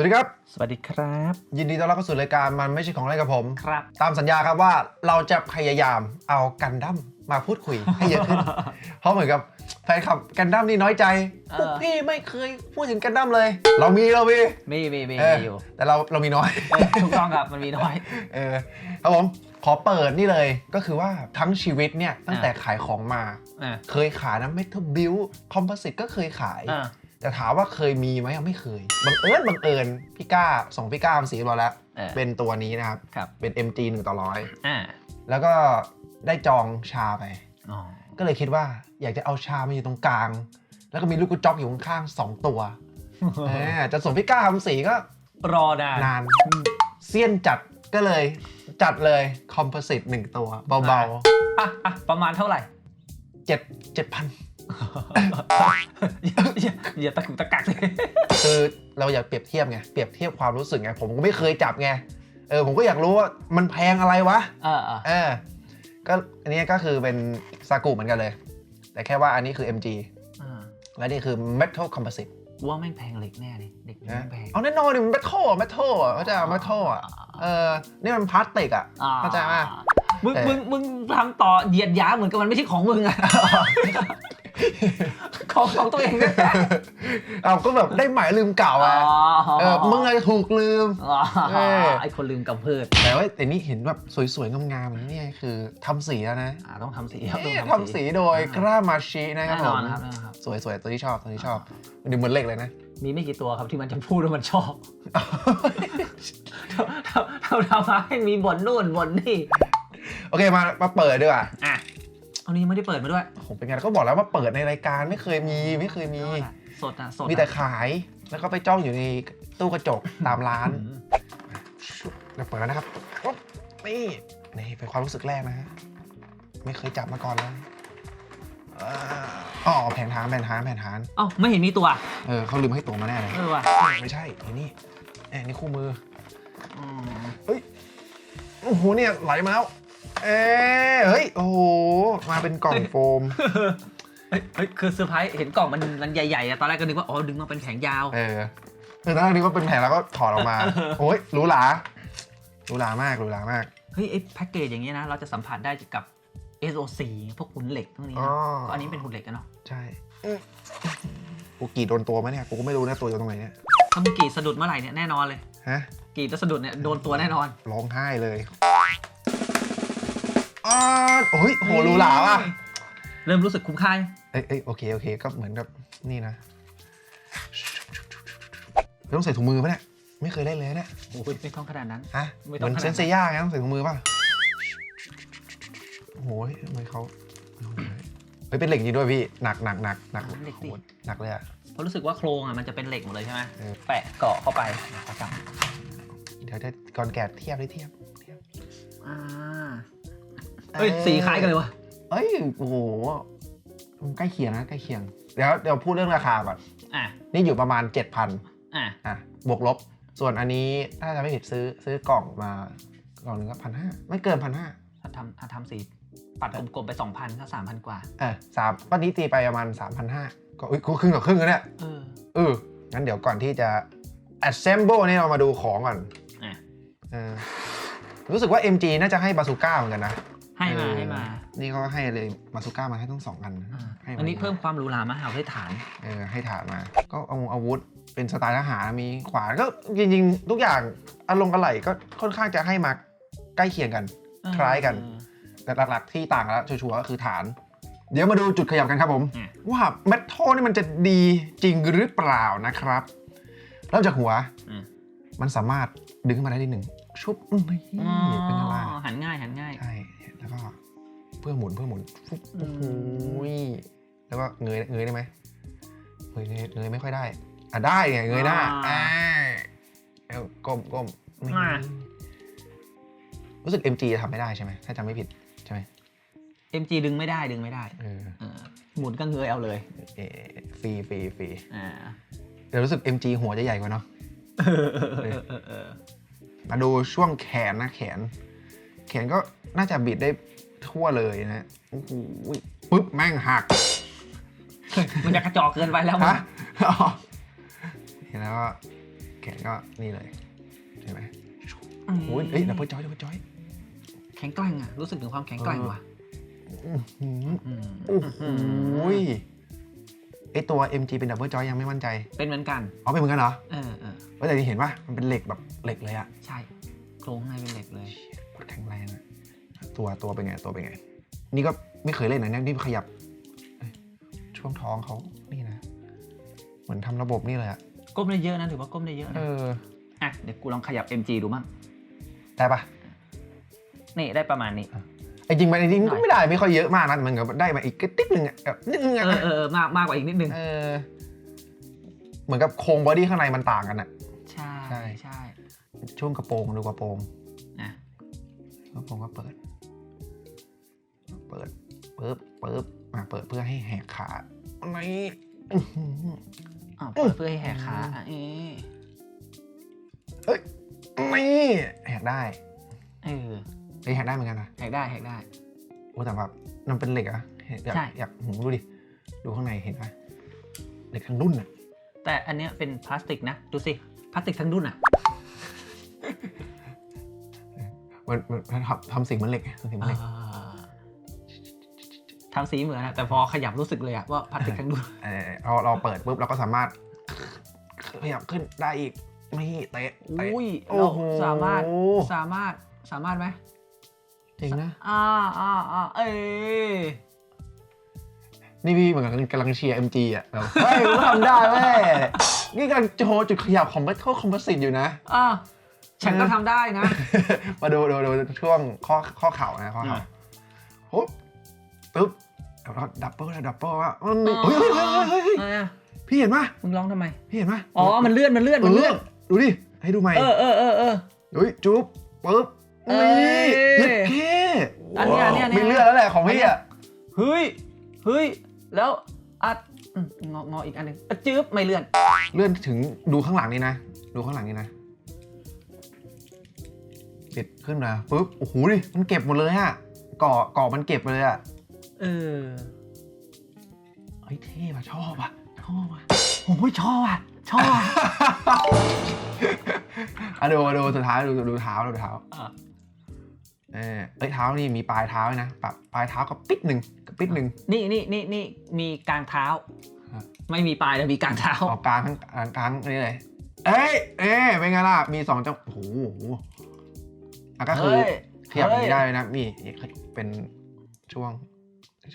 วัสดีครับ สวัสดีครับ ยินดีต้อนรับเข้าสู่รายการมันไม่ใช่ของเล่นกับผม ครับ ตามสัญญาครับว่าเราจะพยายามเอากันดั้มมาพูดคุยให้เยอะขึ้น เพราะเหมือนกับแฟนคลับกันดั้มนี่น้อยใจเออ พวกพี่ไม่เคยพูดถึงกันดั้มเลย เรามีเรามีมีมีมีเออมีอยู่แต่เราเรามีน้อย เออถูกต้องครับมันมีน้อย เออครับผมขอเปิดนี่เลยก็คือว่าทั้งชีวิตเนี่ยตั้งแต่ขายของมา อ่าเคยขายนะเมทัลบิลคอมโพสิตก็เคยขาย อ่า แต่ถามว่าเคยมีไหมยังไม่เคยบังเอิญบังเอิญพี่ก้าส่งพี่ก้ามาสีเราแล้ว เออ เป็นตัวนี้นะครับ ครับเป็น MG 1ต่อร้อยอ่าแล้วก็ได้จองชาไป อ๋อก็เลยคิดว่าอยากจะเอาชามาอยู่ตรงกลาง แล้วก็มีลูกกุจ๊อกอยู่ข้างๆสองตัวเออจะส่งพี่ก้าทำสีก็รอนาน นานเซียนจัดก็เลยจัดเลยคอมโพสิตหนึ่งตัว เบาอะอะประมาณเท่าไหร่ ๆเจ็ดเจ็ดพัน อย่าอย่าอย่าตะกุกตะกักเลยคือเราอยากเปรียบเทียบไงเปรียบเทียบความรู้สึกไงผมก็ไม่เคยจับไงเออผมก็อยากรู้ว่ามันแพงอะไรวะเออเออเออก็อันนี้ก็คือเป็นซากุเหมือนกันเลย แต่แค่ว่าอันนี้คือ MG อ่าและนี่คือ Metal Composite ว่าแม่งแพงเหล็กแน่เลยเด็กนะแม่งแพง เอาแน่นอนดิมัน Metal อะ Metal อะเข้าใจอะ Metal อะเออนี่มันพลาสติกอะอ่เข้าใจไหมมึงแต่ มึงมึงทำต่อเหยียดหยามเหมือนกับมันไม่ใช่ของมึงอะ ของของตัวเองเนี่ยเอาก็แบบได้ใหม่ลืมเก่าอะเออมึงอาจจะถูกลืมอ๋อเออไอคนลืมกำเพิดแต่ว่าแต่นี่เห็นแบบสวยๆ งามๆอย่างนี้เนี่ยคือทำสีแล้วนะอ่าต้องทำสีครับต้องนี่ทำทำสีโดยกล้ามาชินะครับแน่ผนอนมครับแน่นอนครับสวยๆ ตัวที่ชอบตัวที่ชอบมันดูเหมือนเหล็กเลยนะมีไม่กี่ตัวครับที่มันจะพูดว่ามันชอบทำทำทำให้มีบ่นนู่นบ่นนี่ โอเคมามาเปิดดีกว่าอะเอานี้ไม่ได้เปิดมาด้วยผมเป็นไงก็บอกแล้วว่าเปิดในรายการไม่เคยมีไม่เคยมี สดอะสดอะมีแต่ขายแล้วก็ไปจ้องอยู่ในตู้กระจกตามร้านอืมเดี๋ยวเปิดแล้วนะครับปุ๊บนี่นี่เป็นความรู้สึกแรกนะฮะไม่เคยจับมาก่อนเลยอ่าอ๋อแผนฐานแผนฐานแผนฐานเอ้าไม่เห็นมีตัว เออเขาลืมให้ตัวมาแน่เลยเออว่ะไม่ใช่ไอ้นี่ไอ้นี่คู่มืออืมโอ้โหเนี่ยไหลมาแล้ว เอ้ยเฮ้ย โอ้โห มาเป็นกล่องโฟม เฮ้ยเฮ้ยคือเซอร์ไพรส์เห็นกล่องมันมันใหญ่ๆอะตอนแรกก็นึกว่า อ๋อ ดึงมาเป็นแผงยาว เออคือตอนแรกนึกว่าเป็นแผงแล้วก็ถอดออกมา โอ้ยหรูหราหรูหรามากหรูหรามาก เฮ้ยไอ้แพ็กเกจอย่างเงี้ยนะ เราจะสัมผัสได้กับ SOC พวกหุ่นเหล็กพวกนี้อ๋นะอ ก็อันนี้เป็นหุ่นเหล็กกันเนาะใช่กูกรีดโดนตัวไหมเนี่ย กูก็ไม่รู้นะตัวอยู่ตรงไหนเนี่ย ถ้ามึงกรีดสะดุดเมื่อไหร่เนี่ยแน่นอนเลยฮะ กรีดแล้วสะดุดเนี่ยโดนตัวแน่นอน ร้องไห้เลย อ้าวโอ้ยโหหรูหราว่ะเริ่มรู้สึกคุ้มค่ายังเอ้ยเอ้ยโอเค โอเค ก็เหมือนกับนี่นะไม่ต้องใส่ถุงมือปะเนี่ย ไม่เคยได้เลยเนี่ยโอ้ยไม่ต้องขนาดนั้น ฮะไม่เหต้องมือนขนาดนั้นเซนเซย่าไงต้องใส่ถุงมือป่ะโอ้โหทำไมเขาเฮ้ยเป็นเหล็กจริงด้วยพี่ หนักหนักหนักหนักเหล็กโอ้ดิ โหหนักเลยอะเพราะรู้สึกว่าโครงอะมันจะเป็นเหล็กหมดเลยใช่ไหมเออ แปะเกาะเข้าไปเขาจับเดี๋ยวจะก่อนแกะเทียบได้เทียบเทียบอ่า เฮ้ยสีคล้ายกันเลยวะเอ้ยโอ้โหมันใกล้เคียงนะใกล้เคียงเดี๋ยวเดี๋ยวพูดเรื่องราคาก่อนอะนี่อยู่ประมาณ 7,000อะอะบวกลบ ส่วนอันนี้ถ้าจะไม่ผิดซื้อซื้อกล่องมากล่องหนึงก็พันห้าไม่เกินพันห้าถ้าทำถ้าทำสีปัดกลมๆไป 2,000ก็3,000 กว่า เออสามป้านี้ตีไปประมาณสามพันห้าก็อุ้ยกูครึ่งต่อครึ่งแล้วเนี่ยเออเอองั้นเดี๋ยวก่อนที่จะ assemble นี่เรามาดูของก่อนอะเออรู้สึกว่า MG น่าจะให้บาซูก้าเหมือนกันนะ ให้มาเออให้มา นี่เขาก็ให้เลยบาซูก้ามาให้ทั้งสองอันอ่าให้าอันนี้เพิ่มความหรูหรามาหาให้ฐานเออให้ฐานมา ก็เอาอาวุธเป็นสไตล์ทหารมีขวานก็จริงๆทุกอย่างอารมณ์กระไหลก็ค่อนข้างจะให้มาใกล้เคียงกัน คล้ายกัน แต่หลักๆที่ต่างแล้วชัวร์ๆก็คือฐาน เดี๋ยวมาดูจุดขยับกันครับผมอืมว่าแมทโทนี่มันจะดีจริงหรือเปล่านะครับเริ่มจากหัวอืมมันสามารถดึงขึ้นมาได้ทีหนึ่งชุบนี่อ๋อเป็นอะไรหันง่ายหันง่ายใช่ แล้วก็เพื่อหมุนเพื่อหมุนฟุ๊บอืโอ้มโหแล้วก็เงยเงยได้ไหมเงยเงยเงยไม่ค่อยได้ อะได้ไงเงยหน้าอ่าแล้วก้มก้มนี่อ่ารู้สึก MG จะทำไม่ได้ใช่ไหมถ้าจำไม่ผิดใช่ไหม MG ดึงไม่ได้ดึงไม่ได้เออเออหมุนก็เงยเอาเลยเออฟรีฟรีฟรีอ่าเดี๋ยวรู้สึก MG หัวจะใหญ่กว่าเนาะเออเออเออเออเออมาดูช่วงแขนนะแขน แขนก็น่าจะบิดได้ทั่วเลยนะโอ้โหปุ๊บแม่งหักมันจะกระจอกเกินไปแล้วมึงฮะอ๋อเห็นแล้วก็แขขนก็นี่เลยเห็นไหมโอ้ยเอ้ยดับเบิลจอยดับเบิลจอยแข็งแกร่งอะรู้สึกถึงความแข็งแกร่งว่ะอื้อหืออืมโอ้โหยไอตัว MG เป็นดับเบิลจอยยังไม่มั่นใจ เป็นเหมือนกัน อ๋อ เป็นเหมือนกันเหรอ เออเออเฮ้ยแต่เห็นป่ะมันเป็นเหล็กแบบเหล็กเลยอะใช่ โครงข้างในเป็นเหล็กเลยเชี่ยโค ตรแข็งแรงอะตัวตัวเป็นไงตัวเป็นไง นี่ก็ไม่เคยเล่นนะเนี่ยนี่ขยับเอ้ยช่วงท้องเขานี่นะ เหมือนทำระบบนี่เลยอะก้มได้เยอะนะถือว่าก้มได้เยอะเอนะออะเดี๋ยวกูลองขยับ MG ดูมั่งได้ปะนี่ได้ประมาณนี้ ไอ้จริงมันจริงหน่ก็อยไม่ได้ไม่ค่อยเยอะมากนะมันก็ได้มาอีกกระติ๊กหนึ่งอะแบบนิดนึงเออะอเออเออมากมากกว่าอีกนิดนึงเออเหมือนกับโครงบอดี้ข้างในมันต่างกันอะใช่ใช่ใช่ช่วงกระโปรงดูกระโปรง นะกระโปรงก็เปิด เปิดปึ๊บปึ๊บมาเปิดเพื่อให้แหกขาอะไรอื้อหืออ่าวเปิดเพื่อให้แหกขาอะเอ๊ะนี่แหกได้เออเฮ้ยแหกได้เหมือนกันนะแหกได้แหกได้โอ้แต่แบบมันเป็นเหล็กอะเห็นอยากใช่อยากหูดูดิ ดูข้างในเห็นไหมเหล็กทั้งรุ่นอะแต่อันเนี้ยเป็นพลาสติกนะ ดูสิ พลาสติกทั้งดุนอะ มันมันทำทำสิ่งเหมันเหล็กไงทำสิ่งเหมันเหล็กทำสีเหมือนนะแต่พอขยับรู้สึกเลยอะว่าพลาสติกทั้งดุนเออเราเราเปิดปุ๊บเราก็สามารถขยับขึ้นได้อีกนี่เตะเตะอุ้ยโอ้เราโหสามารถสามารถสามารถไหมจริงนะอ่าอ่าอ่าเอ้ยนี่พี่เหมือนกับกำลังเชียร์ MG อะแบบเฮ้ยกูทำได้แม่นี่การโชว์จุดขยับของ Battle Composite อยู่นะอ่า ฉันก็ทำได้นะ มาดูดูดูช่วงข้อข้อเข่านะข้อเข่าอะปุ๊บปุ๊บแล้วก็ดับเบิลดับเบิลว่ามันมีเฮ้ยเฮ้ยเฮ้ยเฮ้ยเฮ้ยอะไรอะพี่เห็นปะมึงร้องทำไม พี่เห็นปะอ๋อ มันเลื่อน มันเลื่อน มันเลื่อน ดูดิ ให้ดูใหม่เออเออเออเออ เฮ้ยจุ๊บปุ๊บเอ้นี่ยเย็ดเคอันเนี้ยอันเนี้ยอันเนี้ย มีเลือดแล้วแหละของพี่อะเฮ้ย เฮ้ย แล้วอัดอืมงองออีกอันหนึ่งอะจื๊บไม่เลื่อน เลื่อนถึงดูข้างหลังนี่นะ ดูข้างหลังนี่นะ ปิดขึ้นมาปุ๊บโอ้โหดิมันเก็บหมดเลยอะเกาะเกาะมันเก็บไปเลยอะเออเฮ้ยเท่ว่ะชอบอะชอบอะผมไม่ชอบอะชอบอะอะดูดูสุดท้ายดูดูเท้าดูเท้าอะเออเอ้ยเท้านี่มีปลายเท้าด้วยนะปะปลายเท้ากับปิดหนึ่งกับปิดหนึ่งนี่นี่นี่นี่มีกลางเท้าครับไม่มีปลายแต่มีกลางเท้าออกกลางทั้งกลางกลางนี่เลยเอ้ยเอ้ยเป็นไงล่ะมีสองจังโอ้โห อะก็คือเฮ้ยขยับอย่างนี้เฮ้ยได้เลยนะมีเป็นช่วง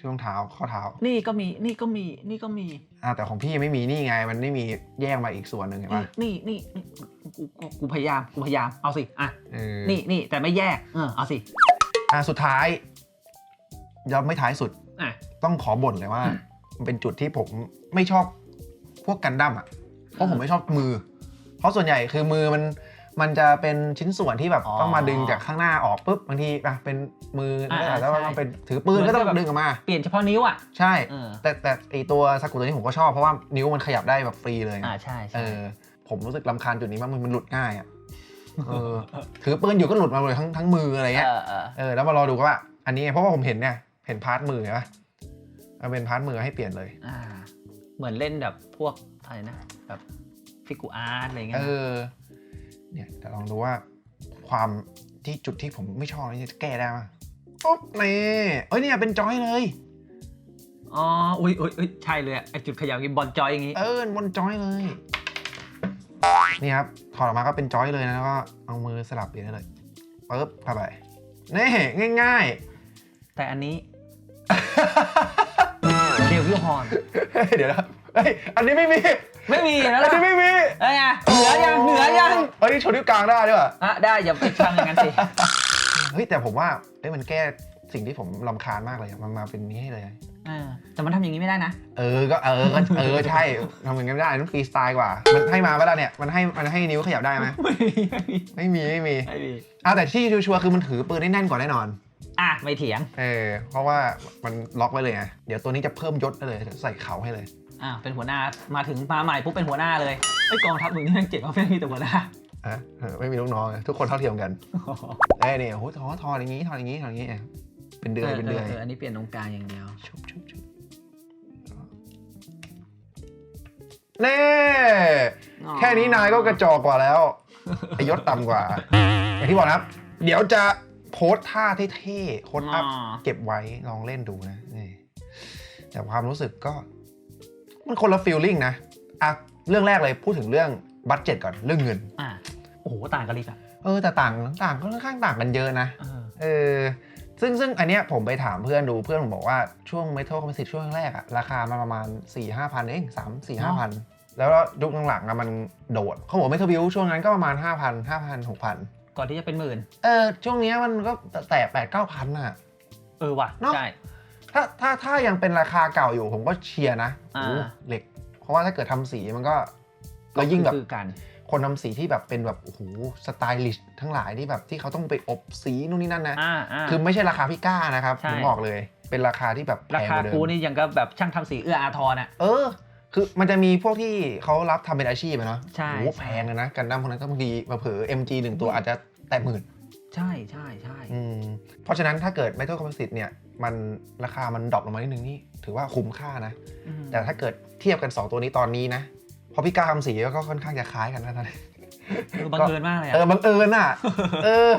ช่วงเท้าข้อเท้า นี่ก็มีนี่ก็มีนี่ก็มีอ่าแต่ของพี่ไม่มีนี่ไง มันไม่มีแยกมาอีกส่วนหนึ่งเห็นปะนี่นี่นี่กูกูกูพยายามกูพยายามเอาสิอะเออนี่นี่แต่ไม่แยกเออเอาสิอ่าสุดท้ายยอมไม่ท้ายสุดอะต้องขอบ่นเลยว่าอืมมันเป็นจุดที่ผมไม่ชอบพวกกันดั้มอะเพราะผมไม่ชอบมือ เพราะส่วนใหญ่คือมือมัน มันจะเป็นชิ้นส่วนที่แบบอ๋อต้องมาดึงจากข้างหน้าออกปุ๊บบางทีอะเป็นมืออ่าแล้วใช่ ต้องเป็นถือปืนเหมือนก็ต้องแบบดึงออกมา เปลี่ยนเฉพาะนิ้วอะ ใช่ เออ แต่แต่ไอตัวซากุตัวนี้ผมก็ชอบเพราะว่านิ้วมันขยับได้แบบฟรีเลยอ่าใช่เอใช่อผมรู้สึกลำคาญจุดนี้มากมันมันหลุดง่ายอะเออถือปืนอยู่ก็หลุดมาเลยทั้งทั้งมืออะไรเงี้ย เออเออเออแล้วมารอดูว่าอันนี้เพราะว่าผมเห็นเนี่ยเห็นพาร์ทมือใช่ปะมันเป็นพาร์ทมือให้เปลี่ยนเลย อ่าเหมือนเล่นแบบพวกอะไรนะแบบฟิกูอาร์ตอะไรเงี้เอยนะอ เนี่ยแต่ลองดูว่าความที่จุดที่ผมไม่ชอบนี่จะแก้ได้ไหมปุ๊บนี่เอ้ยเนี่ยเป็นจอยเลยอ๋ออุ้ยอุ้ยอุ้ยใช่เลยอะไอจุดขยับอย่างงี้บอลจอยอย่างงี้เออบนจอยเลยนี่ครับถอดออกมาก็เป็นจอยเลยนะแล้วก็เอามือสลับเปลี่ยนได้เลยปุ๊บเข้าไปนี่ง่ายแต่อันนี้เดวิลฮอนๆเดี๋ยวนะเฮ้ยอันนี้ไม่มี ไม่มีแล้วอันล่ะนี้ไม่มีเอ้ยไงเหนือยังเหนือยังเฮ้ยนี่โชว์นิ้วกลางได้ด้วยว่ะอะได้อย่าไปทำอย่างนั้นสิ เฮ้ยแต่ผมว่าเอ้ยมันแก้สิ่งที่ผมรำคาญมากเลยอะมันมาเป็นนี้ให้เลย เออแต่มันทำอย่างนี้ไม่ได้นะ เออ ก็เออก็เออใช่ทำอย่างนั้นไม่ได้นั่นฟรีสไตล์กว่า มันให้มาเวลาเนี่ย มันให้มันให้นิ้วขยับได้ไหมไม่มีไม่มีไม่มีไม่มีไม่มีอะแต่ที่ชัวร์ๆคือมันถือปืนได้แน่นกว่าแน่นอน อะไม่เถียง เออเพราะว่ามันล็อกไว้เลยไงเดี๋ยวตัวนี้จะเพิ่มยศได้เลยเดี๋ยวใส่เขาให้เลย อะเป็นหัวหน้ามาถึงมาใหม่ปุ๊บเป็นหัวหน้าเลยไอ้ยกองทัพมึงนี่แม่งเจ๋งมากแม่งมีแต่หัวหน้าอะเออไม่มีลูกน้องไงทุกคนเท่าเทียมกันเอ้ยนี่โอ้โหทอทออย่างงี้ทออย่างงี้ทออย่างงี้อะเป็นเดือยเป็นเดือยเอออันนี้เปลี่ยนตรงกลางอย่างเดียว ชุบชุบชุบเน่อ๋อแค่นี้นายก็กระจอกกว่าแล้วไอยศต่ำกว่าอย่างที่บอกนะครับ เดี๋ยวจะโพสท่าเท่ๆโค้ดอัพอ่าเก็บไว้ลองเล่นดูนะนี่แต่ความรู้สึกก็ มันคนละฟีลลิ่งนะอะเรื่องแรกเลยพูดถึงเรื่องบัตเจ็ตก่อนเรื่องเงิน อะโอ้โหต่างกันเลยอะเออแต่ต่างต่างก็ค่อนข้างต่างกันเยอะนะเออเออซึ่งซึ่งอันเนี้ยผมไปถามเพื่อนดูเพื่อนผมบอกว่าช่วงเมทัลคอม s ิ t ช่วงแรกอะราคามันประมาณ4 5 0 0 0เอง3 4 5 0 0 0แล้วยุคหลังๆอะมันโดดเขาบอกเมทัลบิวช่วงนั้นก็ประมาณ 5 0 0 0 5,000 6,000 ก่อนที่จะเป็นหมื่นเออช่วงเนี้ยมันก็แต่แปดเก้าพันอะเออว่ะเนอะใช่ ถ้าถ้าถ้ายังเป็นราคาเก่าอยู่ผมก็เชียร์นะอ่าโอ้เหล็ก เพราะว่าถ้าเกิดทำสีมันก็แล้วยิ่งแบบคือกัน คนทำสีที่แบบเป็นแบบโอ้โหสไตลิชทั้งหลายที่แบบที่เขาต้องไปอบสีนู่นนี่นั่นนะ อ่าอ่า คือไม่ใช่ราคาพี่ก้านะครับใช่ ผมบอกเลย เป็นราคาที่แบบแพรางคากว่าเดิกูมนี่ยังก็แบบช่างทำสีเอื้ออาทรอะ เออ คือมันจะมีพวกที่เขารับทำเป็นอาชีพอะเนาะใช่โอ้โหใช่ แพงเลยนะกันดั้มพวกนั้นก็บางทีมาเผลอ MG หนึ่งตัวอาจจะแตะหมื่น ใช่ใช่ใช่อืมเพราะฉะนั้นถ้าเกิด Metal Composite เนี่ยมันราคามันดรอปลงมานิดนึงนี่ถือว่าคุ้มค่านะอืมแต่ถ้าเกิดเทียบกัน 2 ตัวนี้ตอนนี้นะเพราะพี่ก้าทำสีก็ค่อนข้างจะคล้ายกันนะตอนนี้เออบังเอิญมากเลยเอออะบังเอิญอะเออ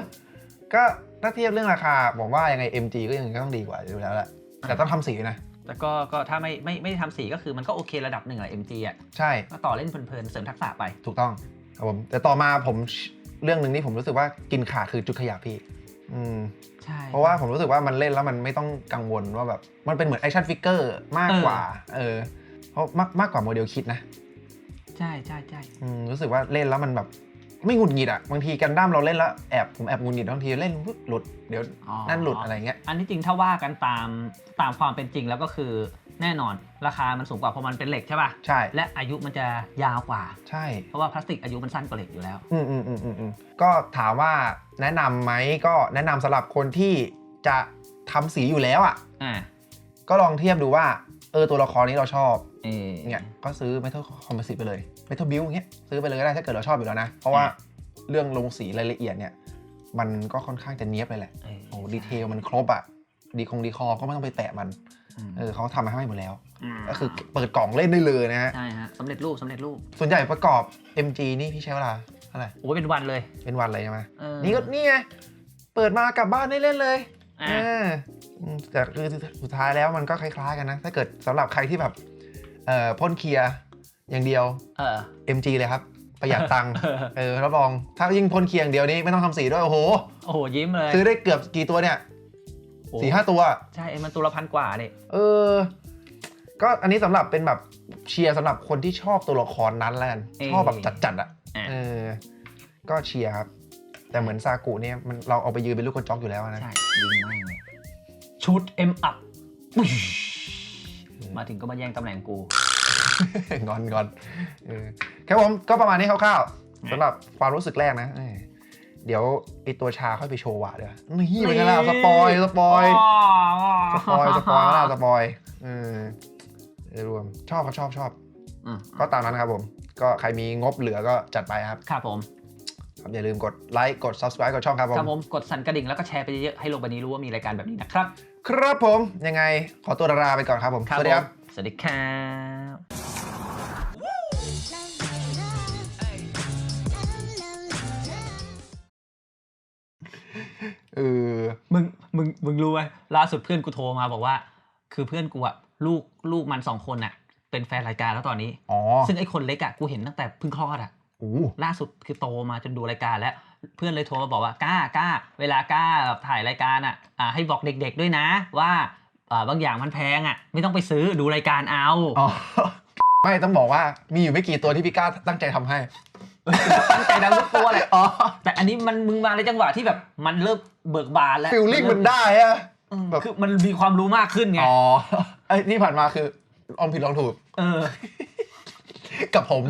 ก็ถ้าเทียบเรื่องราคาผมว่ายังไง MG ก็ยังไงก็ต้องดีกว่าอยู่แล้วแหละแต่ต้องทำสีนะแต่ก็ก็ถ้าไม่ไม่ไม่ได้ทำสีก็คือมันก็โอเคระดับหนึ่งอะ MG อะใช่ก็ต่อเล่นเพลินๆเสริมทักษะไปถูกต้องครับผมแต่ต่อมาผม เรื่องหนึ่งที่ผมรู้สึกว่ากินขาดคือจุดขยับพี่ อืมใช่เพราะว่าผมรู้สึกว่ามันเล่นแล้วมันไม่ต้องกังวลว่าแบบมันเป็นเหมือนแอคชั่นฟิกเกอร์มากกว่า เออ เพราะมากมากกว่าโมเดลคิดนะ ใช่ใช่ใช่อืมรู้สึกว่าเล่นแล้วมันแบบไม่หงุดหงิดอะบางทีกันดั้มเราเล่นแล้วแอบผมแอบหงุดหงิดบางทีเล่นปุ๊บหลุดเดี๋ยวอ๋อนั่นหลุดอะไรเงี้ย อันที่จริงถ้าว่ากันตามตามความเป็นจริงแล้วก็คือ แน่นอนราคามันสูงกว่าเพราะมันเป็นเหล็กใช่ป่ะใช่ และอายุมันจะยาวกว่า ใช่ เพราะว่าพลาสติกอายุมันสั้นกว่าเหล็กอยู่แล้ว อืมอืมอืมอืมอืมก็ถามว่าแนะนำไหมก็แนะนำสำหรับคนที่จะทำสีอยู่แล้วอะ อ่าก็ลองเทียบดูว่าเออตัวละครนี้เราชอบเออเนี่ยก็ซื้อ Metal Composite ไปเลย Metal Build อย่างเงี้ยซื้อไปเลยก็ได้ถ้าเกิดเราชอบอยู่แล้วนะ เพราะว่าเรื่องลงสีรายละเอียดเนี่ย มันก็ค่อนข้างจะเนี้ยบเลยแหละเออโอ้ดีเทลมันครบอะดีคงดีคอก็ไม่ต้องไปแตะมันม เออเขาทำมาให้หมดแล้วมก็คือเปิดกล่องเล่นได้เลยนะฮะ ใช่ฮะสำเร็จรูปสำเร็จรูปส่วนใหญ่ประกอบ MG นี่พี่ใช้เวลาเท่าไหร่โอ้ยเป็นวันเลย เป็นวันเลยใช่ไหมเออนี่ก็นี่ไงเปิดมากลับบ้านได้เล่นเลยอะเอออืมแต่คือสุดท้ายแล้วมันก็คล้ายๆกันนะ ถ้าเกิดสำหรับใครที่แบบเอ่อพ่นเคลียร์อย่างเดียว เออ MG เลยครับ ประหยัดตังค์ เออเออรับรองถ้ายิ่งพ่นเคลียร์อย่างเดียวนี้ไม่ต้องทำสีด้วยโอ้โห โอ้โหยิ้มเลย ซื้อได้เกือบกี่ตัวเนี่ยโอ้ สี่ห้าตัว ใช่ไอ้มันตัวละพันกว่าเนี่ยเออ ก็อันนี้สำหรับเป็นแบบเชียร์สำหรับคนที่ชอบตัวละครนั้นแล้วกันชอบแบบจัดๆอะอะเออ ก็เชียร์ครับ แต่เหมือนซากุเนี่ยมันเราเอาไปยืนเป็นลูกกระจอกอยู่แล้วนะใช่ยิงแม่งเลยชุด M up มาถึงก็มาแย่งตำแหน่งกู งอนงอนเออครับผมก็ประมาณนี้คร่าวๆสำหรับความรู้สึกแรกนะเออเดี๋ยว ไอตัวชาค่อยไปโชว์หวะเดี๋ยวนี่เป็นไงล่ะสปอยสปอยสปอยสปอยแล้วสปอยเออโดยรวมชอบครับชอบชอบอืมก็ตามนั้นครับผม ก็ใครมีงบเหลือก็จัดไปครับครับผมครับอย่าลืมกดไลค์กด subscribe กดช่องครับผครับมผมกดสั่นกระดิ่งแล้วก็แชร์ไปเยอะๆให้โลกใบนี้รู้ว่ามีรายการแบบนี้นะครับ ครับผมยังไงขอตัวลาไปก่อนครับผม สวัสดีครับผมสวัสดีครับ เออมึงมึงมึงรู้ไหมล่าสุดเพื่อนกูโทรมาบอกว่า คือเพื่อนกูอะลูกลูกมันสองคนอะเป็นแฟนรายการแล้วตอนนี้อ๋อซึ่งไอ้คนเล็กอะกูเห็นตั้งแต่เพิ่งคลอดอะโอ้ล่าสุดคือโตมาจนดูรายการแล้ว เพื่อนเลยโทรมาบอกว่ากล้ากล้า เวลากล้าแบบถ่ายรายการอะอ่าให้บอกเด็ก ๆด้วยนะว่าอ่าบางอย่างมันแพงอะไม่ต้องไปซื้อดูรายการเอาอ๋อไม่ต้องบอกว่ามีอยู่ไม่กี่ตัวที่พี่ก้าตั้งใจทำให้ ตั้งใจดังทุกตัวเลยอ๋อ แต่อันนี้มันมึงมาในจังหวะที่แบบมันเริ่มเบิกบานแล้วฟิลลิ่งมันได้อะอืมแบบ คือมันมีความรู้มากขึ้นไงอ๋อไอ้ที่ผ่านมาคือออมผิดลองถูกเออ กับผม